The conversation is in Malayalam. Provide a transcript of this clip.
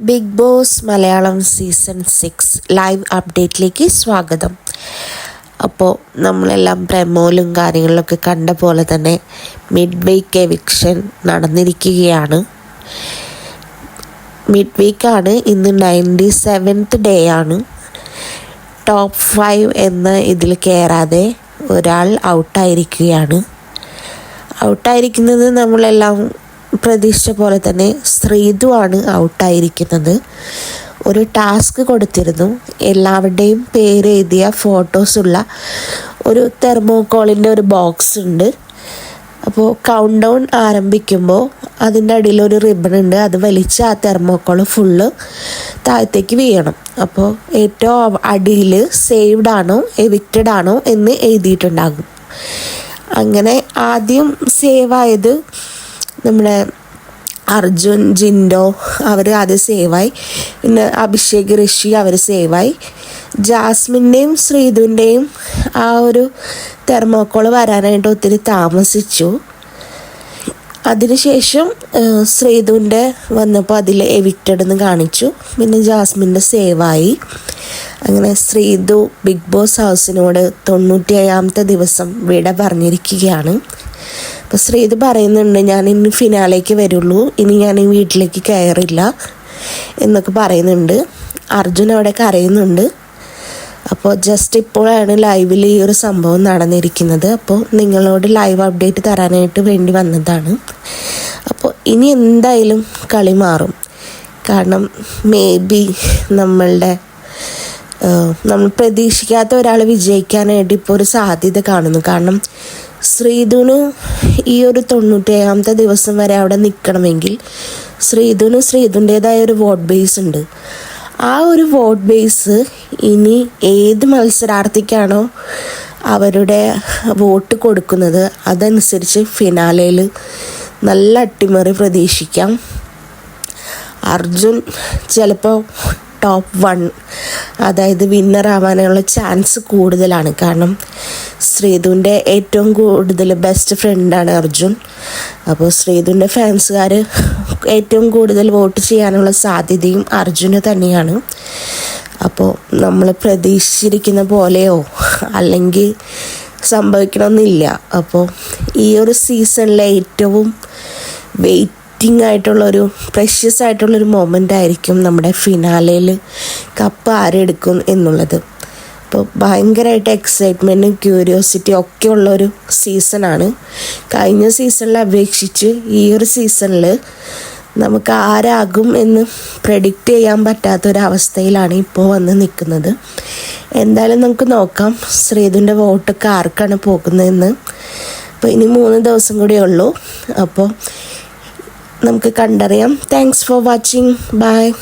Big boss Malayalam season six live അപ്ഡേറ്റിലേക്ക് സ്വാഗതം. അപ്പോൾ നമ്മളെല്ലാം പ്രമോലും കാര്യങ്ങളിലൊക്കെ കണ്ട പോലെ തന്നെ മിഡ് വീക്ക് എവിക്ഷൻ നടന്നിരിക്കുകയാണ്. മിഡ് വീക്കാണ് ഇന്ന് നയന്റി സെവൻത്ത് ഡേ ആണ്. ടോപ്പ് ഫൈവ് എന്ന ഇതിൽ കയറാതെ ഒരാൾ ഔട്ടായിരിക്കുകയാണ് ഔട്ടായിരിക്കുന്നത് നമ്മളെല്ലാം പ്രതീക്ഷിച്ച പോലെ തന്നെ ശ്രീതുവാണ് ഔട്ടായിരിക്കുന്നത് ഒരു ടാസ്ക് കൊടുത്തിരുന്നു. എല്ലാവരുടെയും പേര് എഴുതിയ ഫോട്ടോസുള്ള ഒരു തെർമോക്കോളിന്റെ ഒരു ബോക്സ് ഉണ്ട്. അപ്പോൾ കൗണ്ട് ഡൗൺ ആരംഭിക്കുമ്പോൾ അതിന്റെ അടിയിൽ ഒരു റിബൺ ഉണ്ട്. അത് വലിച്ച് ആ തെർമോക്കോൾ ഫുള്ള് താഴത്തേക്ക് വീഴണം. അപ്പോൾ ഏറ്റവും അടിയിൽ സേവ്ഡ് ആണോ എവിക്റ്റഡ് ആണോ എന്ന് എഴുതിയിട്ടുണ്ടാകും. അങ്ങനെ ആദ്യം സേവ് ആയത് നമ്മുടെ അർജുൻ ജിൻഡോ അവർ ആദ്യം സേവായി. പിന്നെ അഭിഷേക് ഋഷി അവർ സേവായി. ജാസ്മിന്റെയും ശ്രീധുവിന്റെയും ആ ഒരു തെർമോക്കോൾ വരാനായിട്ട് ഒത്തിരി താമസിച്ചു. അതിനുശേഷം ശ്രീധുവിന്റെ വന്നപ്പോൾ അതിൽ എവിറ്റഡെന്ന് കാണിച്ചു. പിന്നെ ജാസ്മിന്റെ സേവായി. അങ്ങനെ ശ്രീധു ബിഗ് ബോസ് ഹൗസിനോട് തൊണ്ണൂറ്റി ഏഴാമത്തെ ദിവസം വിട പറഞ്ഞിരിക്കുകയാണ്. അപ്പോൾ ഇത് പറയുന്നുണ്ട് ഞാൻ ഇനി ഫിനാലേക്ക് വരുള്ളൂ. ഇനി ഞാൻ ഈ വീട്ടിലേക്ക് കയറില്ല. എന്നൊക്കെ പറയുന്നുണ്ട്. അർജുൻ അവിടെ കരയുന്നുണ്ട്. അപ്പോൾ ജസ്റ്റ് ഇപ്പോഴാണ് ലൈവിൽ ഈ ഒരു സംഭവം നടന്നിരിക്കുന്നത്. അപ്പോൾ നിങ്ങളോട് ലൈവ് അപ്ഡേറ്റ് തരാനായിട്ട് വേണ്ടി വന്നതാണ്. അപ്പോൾ ഇനി എന്തായാലും കളി മാറും. കാരണം മേ ബി നമ്മളുടെ നമ്മൾ പ്രതീക്ഷിക്കാത്ത ഒരാൾ വിജയിക്കാനായിട്ട് ഇപ്പോൾ ഒരു സാധ്യത കാണുന്നു. കാരണം ശ്രീധുന് ഈ ഒരു തൊണ്ണൂറ്റേഴാമത്തെ ദിവസം വരെ അവിടെ നിൽക്കണമെങ്കിൽ ശ്രീധുന് ശ്രീധുന്റേതായ ഒരു വോട്ട് ബേസ് ഉണ്ട്. ആ ഒരു വോട്ട് ബേസ് ഇനി ഏത് മത്സരാർത്ഥിക്കാണോ അവരുടെ വോട്ട് കൊടുക്കുന്നത് അതനുസരിച്ച് ഫിനാലയിൽ നല്ല അട്ടിമറി പ്രതീക്ഷിക്കാം. അർജുൻ ചിലപ്പോൾ ടോപ്പ് വൺ അതായത് വിന്നർ ആവാനുള്ള ചാൻസ് കൂടുതലാണ്. കാരണം ശ്രീധുവിന്റെ ഏറ്റവും കൂടുതൽ ബെസ്റ്റ് ഫ്രണ്ടാണ് അർജുൻ. അപ്പോൾ ശ്രീധുവിന്റെ ഫാൻസുകാർ ഏറ്റവും കൂടുതൽ വോട്ട് ചെയ്യാനുള്ള സാധ്യതയും അർജുന് തന്നെയാണ്. അപ്പോൾ നമ്മൾ പ്രതീക്ഷിച്ചിരിക്കുന്ന പോലെയോ അല്ലെങ്കിൽ സംഭവിക്കണമെന്നില്ല. അപ്പോൾ ഈ ഒരു സീസണിലെ ഏറ്റവും വെയിറ്റ് വെയിറ്റിംഗ് ആയിട്ടുള്ളൊരു പ്രഷ്യസ് ആയിട്ടുള്ളൊരു മൊമെന്റ് ആയിരിക്കും നമ്മുടെ ഫിനാലയിൽ കപ്പ് ആരെടുക്കും എന്നുള്ളത്. അപ്പോൾ ഭയങ്കരമായിട്ട് എക്സൈറ്റ്മെന്റും ക്യൂരിയോസിറ്റിയും ഒക്കെ ഉള്ളൊരു സീസണാണ് കഴിഞ്ഞ സീസണിൽ അപേക്ഷിച്ച് ഈ ഒരു സീസണിൽ നമുക്ക് ആരാകും എന്ന് പ്രഡിക്റ്റ് ചെയ്യാൻ പറ്റാത്തൊരവസ്ഥയിലാണ് ഇപ്പോൾ വന്ന് നിൽക്കുന്നത്. എന്തായാലും നമുക്ക് നോക്കാം ശ്രീധുന്റെ വോട്ടൊക്കെ ആർക്കാണ് പോകുന്നതെന്ന്. അപ്പോൾ ഇനി മൂന്ന് ദിവസം കൂടിയേ ഉള്ളൂ. അപ്പോൾ നമുക്ക് കണ്ടറിയാം. Thanks for watching bye